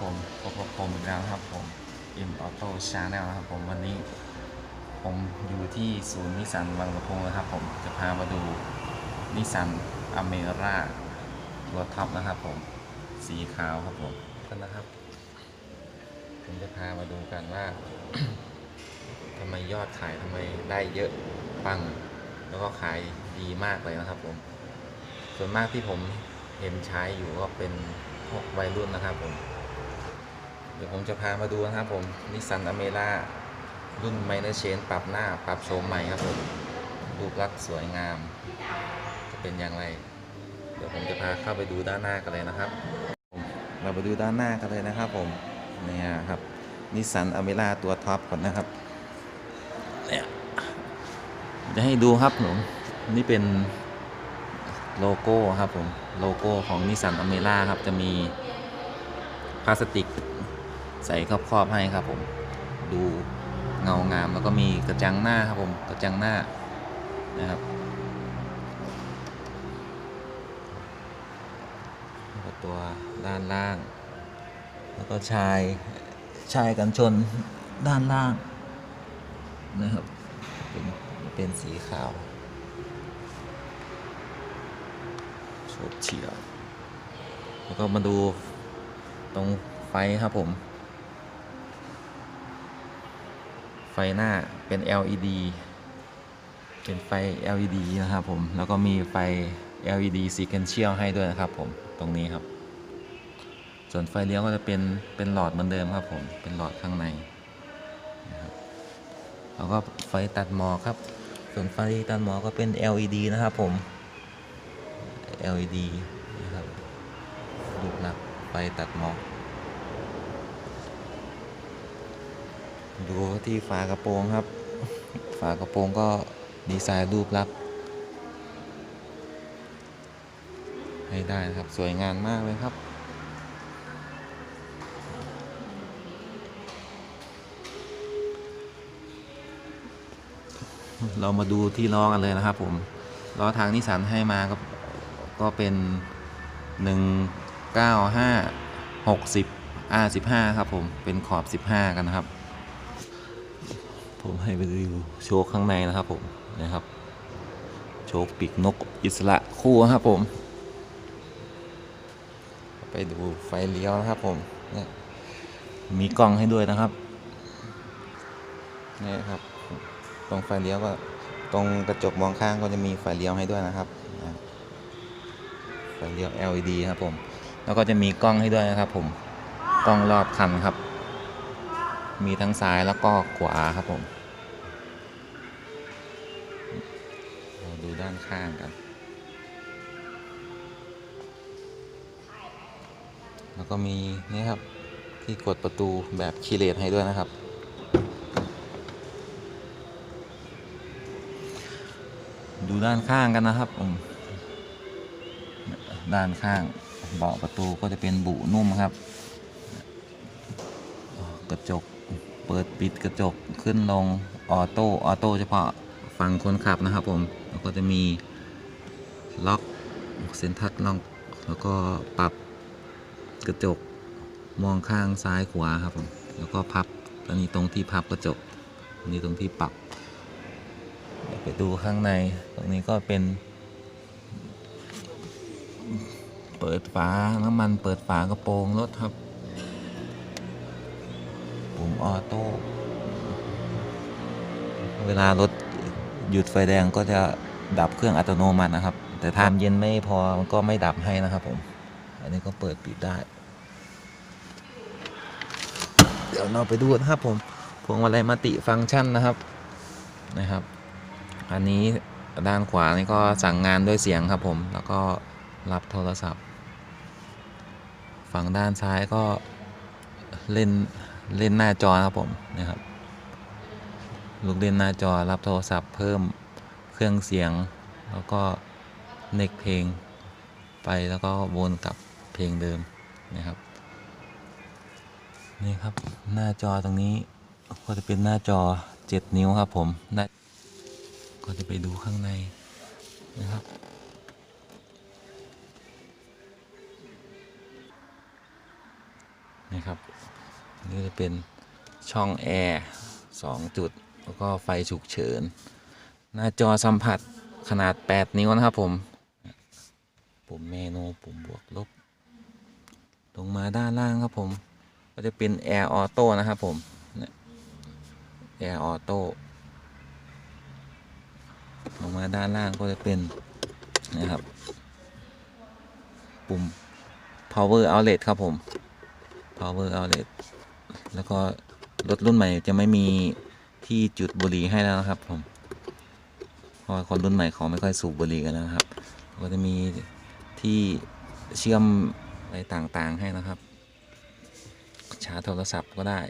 ผมพบกับผมอีกแล้วนะครับผม M Auto Channel นะครับผมวันนี้ ผมอยู่ที่ศูนย์นิสสันวังละพงนะครับ ผมจะพามาดูนิสสันอเมร่าตัวท็อปนะครับ ผมสีขาวครับผมกันนะครับ ผมจะพามาดูกันว่าทำไมยอดขายทำไมได้เยอะปัง แล้วก็ขายดีมากเลยนะครับผมส่วนมากที่ผมเห็นใช้อยู่ก็เป็นพวกวัยรุ่นนะครับผม เดี๋ยวผมจะพามาดูนะครับผมนิสสันอเมร่ารุ่นไมเนอร์เชนปรับหน้าปรับโฉมใหม่ครับผมรูปลักษณ์สวยงาม จะเป็นอย่างไร เดี๋ยวผมจะพาเข้าไปดูด้านหน้ากันเลยนะครับเราไปดูด้านหน้ากันเลยนะครับผมเนี่ยครับนิสสันอเมร่าตัวท็อปก่อนนะครับเนี่ยจะให้ดูครับผมนี่เป็นโลโก้ครับผมโลโก้ของนิสสันอเมร่าครับจะมีพลาสติก ใส่ครอบๆให้ครับผมดูเงางามแล้วก็มีกระจังหน้าครับผมกระจังหน้านะครับตัวด้านล่าง แล้วก็ชายชายกันชนด้านล่างนะครับเป็นเป็นสีขาวโฉบเฉียวแล้วก็มาดูตรงไฟครับผม ไฟหน้าเป็น LED เป็นไฟ LED นะครับผม แล้วก็มีไฟ LED sequential ให้ด้วยนะครับผม ตรงนี้ครับ ส่วนไฟเลี้ยวก็จะเป็น เป็นหลอดเหมือนเดิมครับผม เป็นหลอดข้างในนะครับแล้วก็ไฟตัดหมอกครับ ส่วนไฟตัดหมอกก็เป็น LED นะครับผม LED นะครับรูปลักไฟตัดหมอก ดูที่ฝากระโปรงครับ ฝากระโปรงก็ดีไซน์รูปลักษณ์ให้ได้นะครับ สวยงามมากเลยครับ เรามาดูที่ล้อกันเลยนะครับผมล้อทางนิสสันให้มาก็ก็เป็น 195 60 R15 ครับผม เป็นขอบ 15 กันนะครับ ผมให้ไปดูโชว์ข้างในนะครับผมนะครับ โชว์ปีกนกอิสระคู่ครับผม ไปดูไฟเลี้ยวนะครับผมเนี่ยมีกล้องให้ด้วยนะครับนี่ครับ ตรงไฟเลี้ยวก็ตรงกระจกมองข้างก็จะมีไฟเลี้ยวให้ด้วยนะครับไฟเลี้ยว LED ครับผม แล้วก็จะมีกล้องให้ด้วยนะครับผม กล้องรอบคันครับ มีทั้งซ้ายแล้วก็ขวาครับผม เราดูด้านข้างกัน แล้วก็มีนี่ครับที่กดประตูแบบคีย์เลสให้ด้วยนะครับ ดูด้านข้างกันนะครับผมด้านข้างเบาะประตูก็จะเป็นบุนุ่มครับ กระจก เปิดปิดกระจกขึ้นลงออโต้ออโต้เฉพาะฝั่งคนขับนะครับผมแล้วก็จะมีล็อกเซนทัดล็อกแล้วก็ปรับกระจกมองข้างซ้ายขวาครับผมแล้วก็พับอันนี้ตรงที่พับกระจกอันนี้ตรงที่ปรับไปดูข้างในตรงนี้ก็เป็น เปิดฝาน้ำมันเปิดฝากระโปรงรถครับ ออโต้ เวลารถหยุดไฟแดงก็จะดับเครื่องอัตโนมัตินะครับ แต่ถ้าเย็นไม่พอมันก็ไม่ดับให้นะครับผม อันนี้ก็เปิดปิดได้ เดี๋ยวเราไปดูนะครับผม พวงมาลัยมัติฟังก์ชันนะครับ นะครับ อันนี้ด้านขวานี่ก็สั่งงานด้วยเสียงครับผม แล้วก็รับโทรศัพท์ ฝั่งด้านซ้ายก็เล่น เล่นหน้าจอครับผมนะครับลูกเล่นหน้าจอรับโทรศัพท์เพิ่มเครื่องเสียง แล้วก็เน็กเพลงไปแล้วก็วนกลับเพลงเดิมนะครับ นี่ครับหน้าจอตรงนี้ก็จะเป็นหน้าจอ 7 นิ้วครับผมน้าก็จะไปดูข้างในนะครับนี่ครับ นี่จะเป็นช่องแอร์สองจุด แล้วก็ไฟฉุกเฉิน หน้าจอสัมผัสขนาด 8 นิ้วนะครับผม ปุ่มเมนูปุ่มบวกลบ ลงมาด้านล่างครับผม ก็จะเป็นแอร์ออโต้นะครับผมแอร์ออโต้ลงมาด้านล่างก็จะเป็นนะครับ ปุ่ม power outlet ครับผม power outlet แล้วก็รถรุ่นใหม่จะไม่มีที่จุดบุหรี่ให้แล้วนะครับผมเพราะคนรุ่นใหม่เขาไม่ค่อยสูบบุหรี่กันแล้วครับ ก็จะมีที่เชื่อมอะไรต่างๆให้นะครับ ชาร์จโทรศัพท์ก็ได้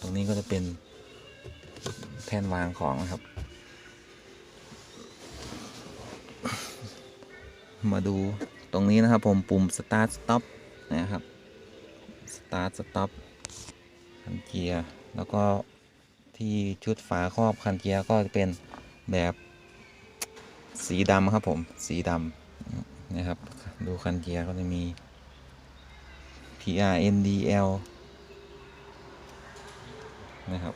ตรงนี้ก็จะเป็นแท่นวางของนะครับ มาดูตรงนี้นะครับผมปุ่ม start stop นะครับ start stop คันเกียร์แล้วก็ที่ชุดฝาครอบคันเกียร์ก็จะเป็นแบบสีดำครับผมสีดำนะครับ ดูคันเกียร์ก็จะมี PRNDL นะครับ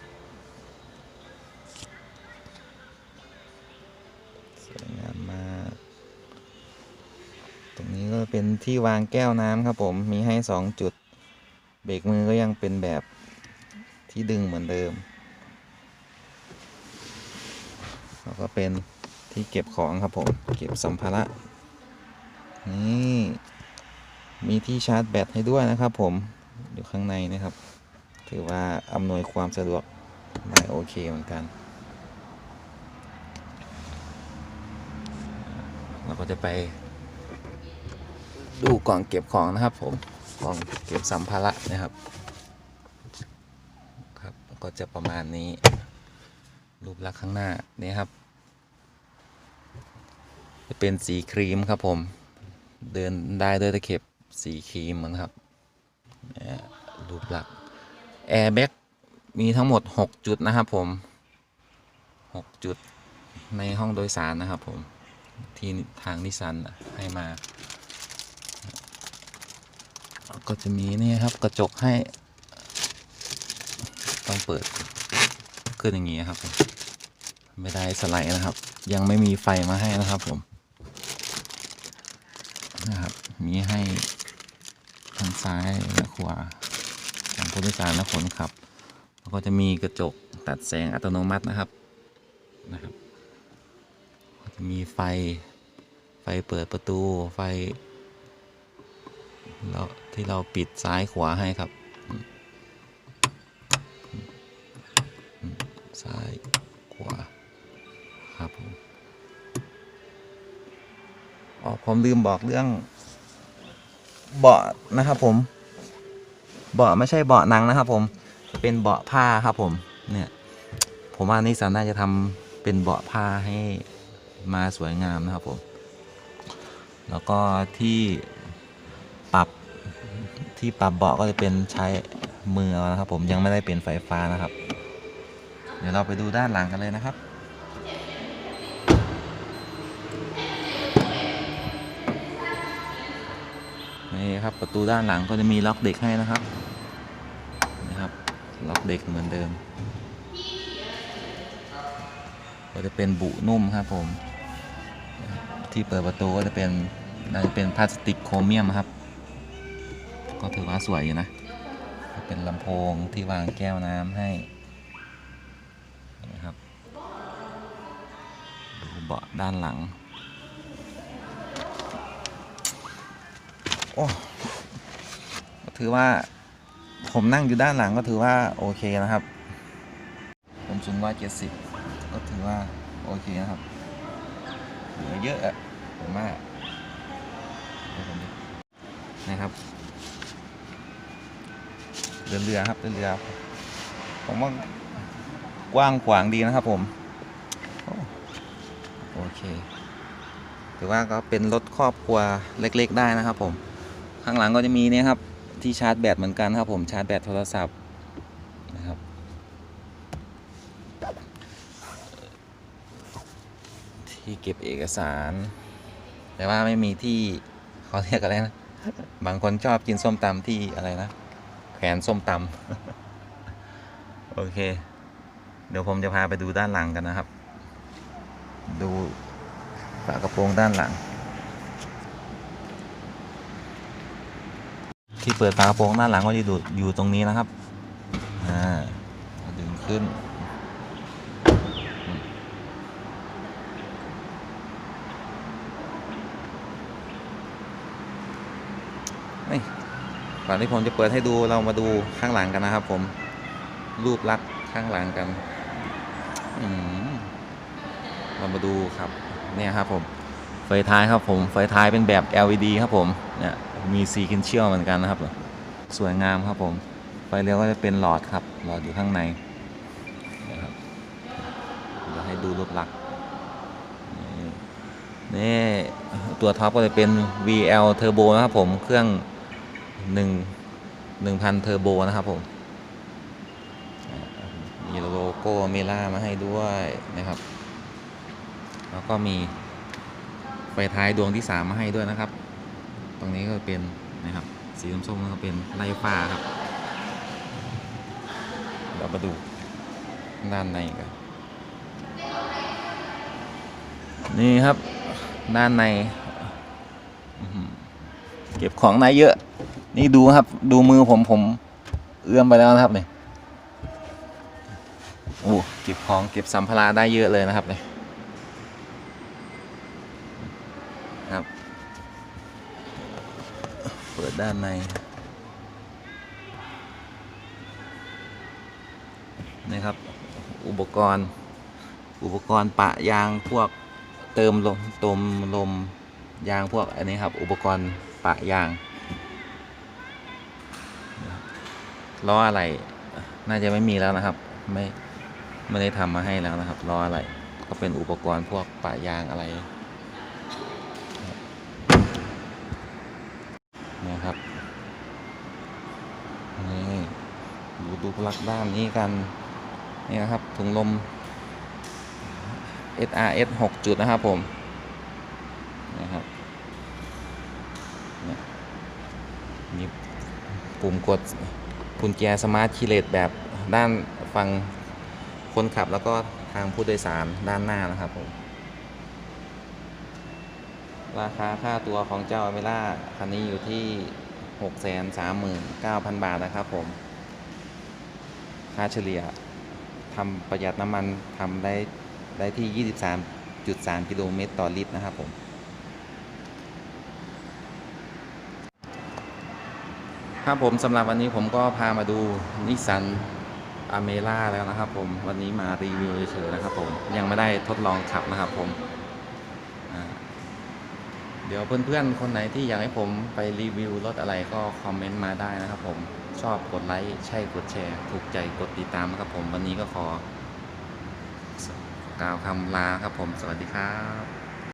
สวยงามมาก ตรงนี้ก็เป็นที่วางแก้วน้ำครับผมมีให้ 2 จุด เบรกมือก็ยังเป็นแบบที่ดึงเหมือนเดิม แล้วก็เป็นที่เก็บของครับผม เก็บสัมภาระ นี่ มีที่ชาร์จแบตให้ด้วยนะครับผม อยู่ข้างในนะครับ ถือว่าอำนวยความสะดวกได้โอเคเหมือนกัน เราก็จะไปดูกล่องเก็บของนะครับผม กล่องเก็บสัมภาระนะครับ ครับ ก็จะประมาณนี้ รูปลักษณ์ข้างหน้านี่ครับ จะเป็นสีครีมครับผม เดินได้ด้วยตะเข็บสีครีมนะครับนี่รูปลักษณ์แอร์แบ็กมีทั้งหมด 6 จุดนะครับผม 6 จุดในห้องโดยสารนะครับผม ที่ทางนิสันให้มา ก็จะมีนี่ครับกระจกให้ ต้องเปิดขึ้นอย่างนี้ครับ ไม่ได้สไลด์นะครับ ยังไม่มีไฟมาให้นะครับผมนะครับมีให้ทางซ้ายและขวาทางผู้โดยสารและคนขับแล้วก็จะมีกระจกตัดแสงอัตโนมัตินะครับนะครับก็จะมีไฟไฟเปิดประตูไฟเรา ที่เราปิดซ้ายขวาให้ครับ ซ้ายขวาครับผมอ๋อผมลืมบอกเรื่อง เบาะนะครับผม เบาะไม่ใช่เบาะหนังนะครับ ผม เป็นเบาะผ้าครับผม เนี่ย ผมว่านิสสันน่าจะทำเป็นเบาะผ้าให้มาสวยงามนะครับผม แล้วก็ที่ ที่ปรับเบาะก็จะเป็นใช้มือนะครับ ผมยังไม่ได้เป็นไฟฟ้านะครับ เดี๋ยวเราไปดูด้านหลังกันเลยนะครับนี่ครับประตูด้านหลังก็จะมีล็อกเด็กให้นะครับนะครับล็อกเด็กเหมือนเดิม ก็จะเป็นบุนุ่มครับผม ที่เปิดประตูก็จะเป็นน่าจะเป็นพลาสติกโครเมียมครับ ก็ถือว่าสวยอยู่นะ เป็นลำโพงที่วางแก้วน้ำให้นะครับ ดูเบาะด้านหลัง โอ้ก็ถือว่าผมนั่งอยู่ด้านหลังก็ถือว่าโอเคนะครับ ผมสูงว่าเจ็ดสิบก็ถือว่าโอเคนะครับเหลือเยอะอะผมว่านะครับ เรือเรือครับเรือเรือผมว่ากว้างขวางดีนะครับผมโอเคถือว่าก็เป็นรถครอบครัวเล็กๆได้นะครับ ผมข้างหลังก็จะมีเนี่ยครับที่ชาร์จแบตเหมือนกันครับ ผมชาร์จแบตโทรศัพท์นะครับที่เก็บเอกสาร แต่ว่าไม่มีที่เขาเรียกอะไรนะ บางคนชอบกินส้มตำที่อะไรนะ แขนส้มตำโอเค เดี๋ยวผมจะพาไปดูด้านหลังกันนะครับ ดูฝากระโปรงด้านหลัง ที่เปิดฝากระโปรงด้านหลังก็จะดูอยู่ตรงนี้นะครับ อ่าดึงขึ้น ก่อนที่ผมจะเปิดให้ดูเรามาดูข้างหลังกันนะครับ ผมรูปลักษณ์ข้างหลังกันเรามาดูครับเนี่ยครับผมไฟท้ายครับผมไฟท้ายเป็นแบบ LED ครับผมเนี่ยมีสีคินเชียลเหมือนกันนะครับ สวยงามครับผมไฟเลี้ยวก็จะเป็นหลอดครับ หลอดอยู่ข้างในนะครับเดี๋ยวให้ดูรูปลักษณ์นี่นี่ตัวท็อปก็จะเป็น VL Turbo นะครับผมเครื่อง 1 1,000 Turbo นะครับผม มีโลโก้เมล่ามาให้ด้วยนะครับ แล้วก็มีไฟท้ายดวงที่ 3 มาให้ด้วยนะครับ ตรงนี้ก็เป็นนะครับ สีส้มๆก็เป็นไล่ฟ้าครับ เดี๋ยวมาดูด้านในกัน นี่ครับด้านใน เก็บของในเยอะ นี่ดูครับ ดูมือผมผมเอื้อมไปแล้วนะครับเนี่ยโอ้เก็บของเก็บสัมภาระได้เยอะเลยนะครับเนี่ยครับ เปิดด้านในนี่ครับ อุปกรณ์ อุปกรณ์ปะยางพวกเติมลมตมลมยางพวกอันนี้ครับ อุปกรณ์ปะยาง ล้ออะไรน่าจะไม่มีแล้วนะครับ ไม่ไม่ได้ทำมาให้แล้วนะครับล้ออะไรก็เป็นอุปกรณ์พวกปะยางอะไรนี่ครับนี่ดูดูปลักด้านนี้กันนี่นะครับถุงลม SRS 6 จุดนะครับผมนะครับนี่ยมีปุ่มกด กุญแจสมาร์ทคีเลสแบบด้านฟังคนขับแล้วก็ทางผู้โดยสารด้านหน้านะครับผมราคาค่าตัวของเจ้าอเมล่าคันนี้อยู่ที่ 639,000 บาทนะครับผม ค่าเฉลี่ยทำประหยัดน้ำมันทำได้ได้ที่ 23.3 กิโลเมตรต่อลิตรนะครับผม ครับผมสำหรับวันนี้ผมก็พามาดูนิสสันอเมร่าแล้วนะครับผมวันนี้มารีวิวเฉยๆนะครับผมยังไม่ได้ทดลองขับนะครับผมเดี๋ยวเพื่อนๆ คนไหนที่อยากให้ผมไปรีวิวรถอะไรก็คอมเมนต์มาได้นะครับผมชอบกดไลค์ใช่กดแชร์ ถูกใจกดติดตามนะครับผมวันนี้ก็ขอกล่าวคำลาครับผมสวัสดีครับ